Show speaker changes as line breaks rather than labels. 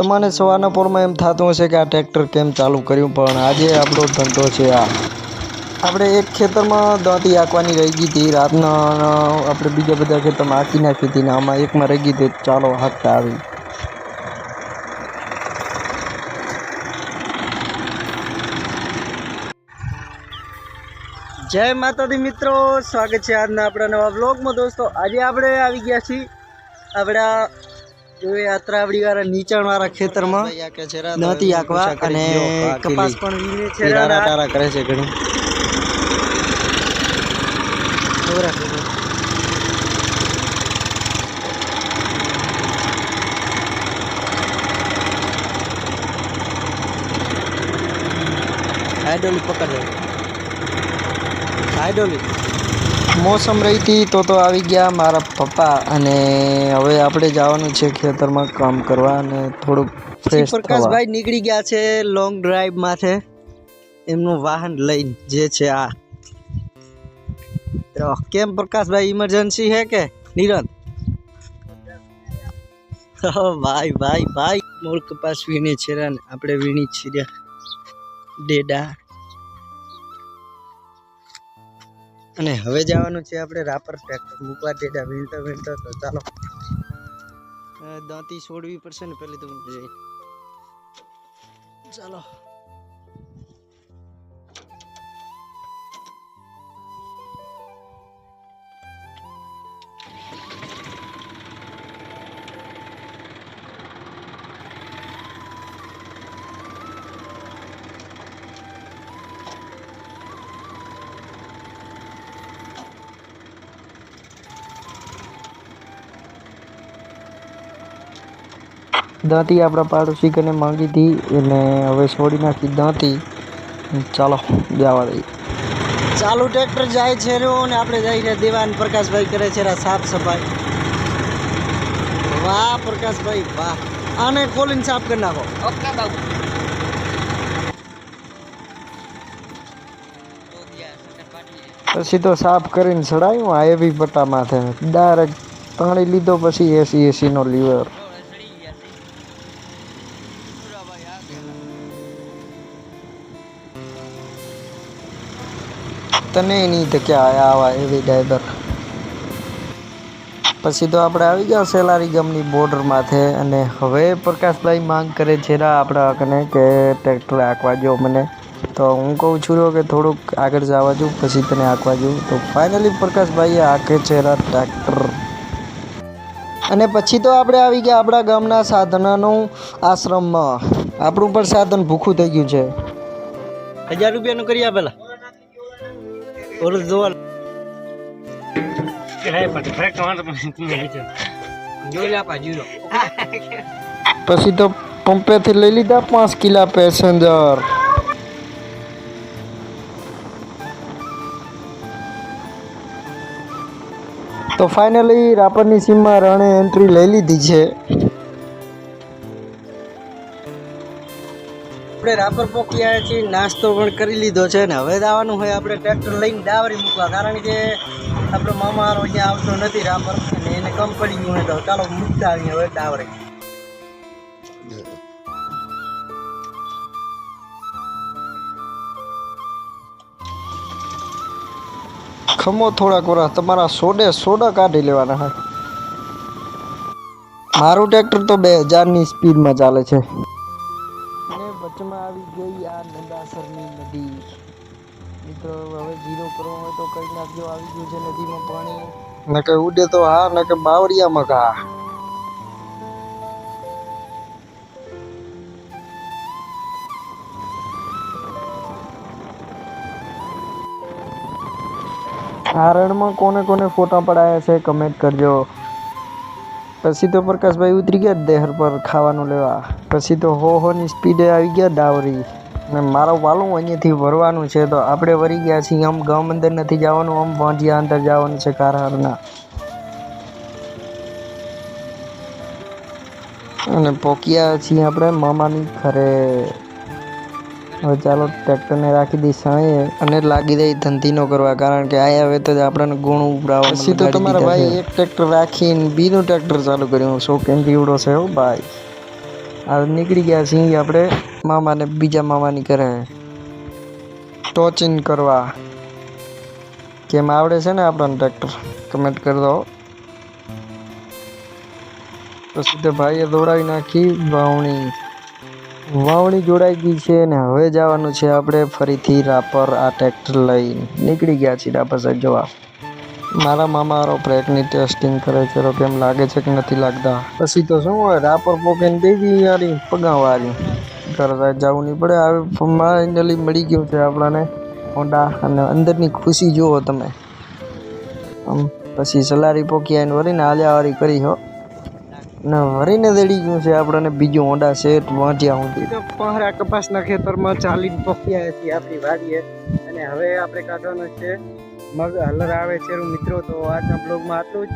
તમને સવારના પોરમાં એમ થતું હશે કે આ ટ્રેક્ટર કેમ ચાલુ કર્યું, પણ આજે આપણો ધંધો છે આ. આપણે એક ખેતરમાં દાંતી આંકવાની રહી ગઈ હતી. રાતના આપણે બીજા બધા ખેતરમાં આંકી નાખી હતી ને આમાં એકમાં રહી ગઈ હતી. ચાલો, હાંકતા આવી જય માતાજી મિત્રો, સ્વાગત છે આજના આપણા નવા બ્લોગમાં દોસ્તો, આજે આપણે આવી ગયા છીએ આપણા એ યાત્રાવડી વાળા નીચાણ વાળા ખેતરમાં નથી આંકવા અને કપાસ પણ વીણે છે ટારા કરે છે ઘણી. હાઇડોલી પકડ હાઇડોલી મોસમ રહી હતી તો તો આવી ગયા મારા પપ્પા અને હવે આપણે જવાનું છે ખેતરમાં કામ કરવા અને થોડુંક ફ્રેશ પ્રકાશભાઈ નીકળી ગયા છે લોંગ ડ્રાઈવ માથે. એમનું વાહન લઈને જે છે આ. કેમ પ્રકાશભાઈ ઇમરજન્સી હે કે? નિરંત ભાઈ ભાઈ ભાઈ. મૂળ કપાસ વીણી છે ને આપણે વીણી છીએ. ડેડા. અને હવે જવાનું છે આપણે રાપર ફેક્ટરી મૂકવા ડેડા, વીણતા વીણતા તો ચાલો. દાંતી છોડવી પડશે ને પેલી તો ચાલો. દાંતી આપણા પાડોશી કને માંગી હતી અને હવે છોડી નાખી દાંતી. ચાલો જવા દઈએ. ચાલુ ટ્રેક્ટર જાય છે રહ્યો અને આપણે જઈને દેવાન પ્રકાશભાઈ કરે છે રા સાફ સફાઈ. વાહ પ્રકાશભાઈ વાહ. આને ખોલીને સાફ કરી નાખો.
ઓકે બાબુ.
પછી તો સાફ કરીને ચડાયું આ એવી પટ્ટા માથે. ડાયરેક્ટ પાણી લીધો પછી એસી એસીનો લીવર. તને નહીં તો કે આવા એવી ડ્રાઈવર પછી તો આપણે આવી ગયા સેલારી ગામની બોર્ડર માથે અને હવે પ્રકાશભાઈ માંગ કરે છે આપણા કને કે ટ્રેક્ટર આંકવા જો મને. તો હું કહું છું કે થોડુંક આગળ જવા જો, પછી તને આંકવા જો. તો ફાઇનલી પ્રકાશભાઈએ આંકે છે ટ્રેક્ટર અને પછી તો આપણે આવી ગયા આપણા ગામના સાધનાનું આશ્રમમાં. આપણું પણ સાધન ભૂખું થઈ ગયું છે. હજાર રૂપિયાનું કરી આપેલા પછી તો પંપેથી લઈ લીધા પાંચ કિલા પેસેન્જર. તો ફાઇનલી રાપરની સીમમાં રણે એન્ટ્રી લઈ લીધી છે. આપણે રાપર પોકી છીએ, નાસ્તો પણ કરી લીધો છે ને હવે દાવાનું હોય આપણે ટ્રેક્ટર લઈને ડાવરી મૂકવા. કારણ કે આપણો મામા હારો અહીંયા આવતો નથી રાપર અને એને કમ પડી તો ચાલો મૂકતા આવીએ હવે ડાવરી ખમો થોડાક વરસ તમારા સોડે સોડા કાઢી લેવાના હોય. મારું ટ્રેક્ટર તો બે હજારની સ્પીડમાં ચાલે છે. આવી ગઈ આ નંદાસરની નદી. મિત્રો હવે જીરો કરવો હોય તો કઈ નાખજો આવી ગયું છે નદીમાં પાણી. નકે ઉડે તો હા નકે બાવરિયામાં ઘા. આ કોને કોને ફોટા પડાયા છે કમેન્ટ કરજો. પછી તો પ્રકાશભાઈ ઉતરી ગયા દેહર પર ખાવાનું લેવા. પછી તો હો હોની સ્પીડે આવી ગયા ડાવરી. અને મારો વાલું અહીંયાથી ભરવાનું છે તો આપણે વરી ગયા છીએ આમ ગામ અંદર નથી જવાનું, આમ પહોંચ્યા અંદર જવાનું છે કારહારના. અને પોકિયા છીએ આપણે મામાની ઘરે. હવે ચાલો ટ્રેક્ટરને રાખી દઈશ સાંયે અને લાગી દઈ ધંધીનો કરવા કારણ કે આ હવે તો આપણને ગુણ ઉપરાવા પછી તો તમારા ભાઈ એક ટ્રેક્ટર રાખીને બીજું ટ્રેક્ટર ચાલુ કર્યું. શો કેમ દીવડો છે હો ભાઈ. આ નીકળી ગયા છીએ આપણે મામાને બીજા મામાની ઘરે. ટોચિંગ કરવા. કેમ આવડે છે ને આપણને ટ્રેક્ટર? કમેન્ટ કરી દો. પછી તો ભાઈએ દોડાવી નાખી વાવણી. વાવણી જોડાઈ ગઈ છે ને હવે જવાનું છે આપણે ફરીથી રાપર આ ટ્રેક્ટર લઈ નીકળી ગયા છીએ રાપર સાઈડ જોવા મારા મામા હારો બ્રેકની ટેસ્ટિંગ કરે છે. તો કેમ લાગે છે કે નથી લાગતા? પછી તો શું હોય, રાપર પોકીને દઈ દી યારી પગાવારી ઘર જવું નહીં પડે. હવે ફાઇનલી મળી ગયું છે આપણાને હોન્ડા અને અંદરની ખુશી જુઓ તમે. આમ પછી સલારી પોકી આવીને વળીને હાલ્યાવારી કરી, હો. ને વરીને દડી ગયું છે આપણને બીજું ઓંડા સેટ વાંચ્યા સુધી. પહરા કપાસના ખેતરમાં ચાલીને પોક્યા છીએ આપણી વાડીએ. અને હવે આપણે કાઢવાનો છે. મગ હલર આવે છે, મિત્રો. તો આજના બ્લોગમાં આટલું જ.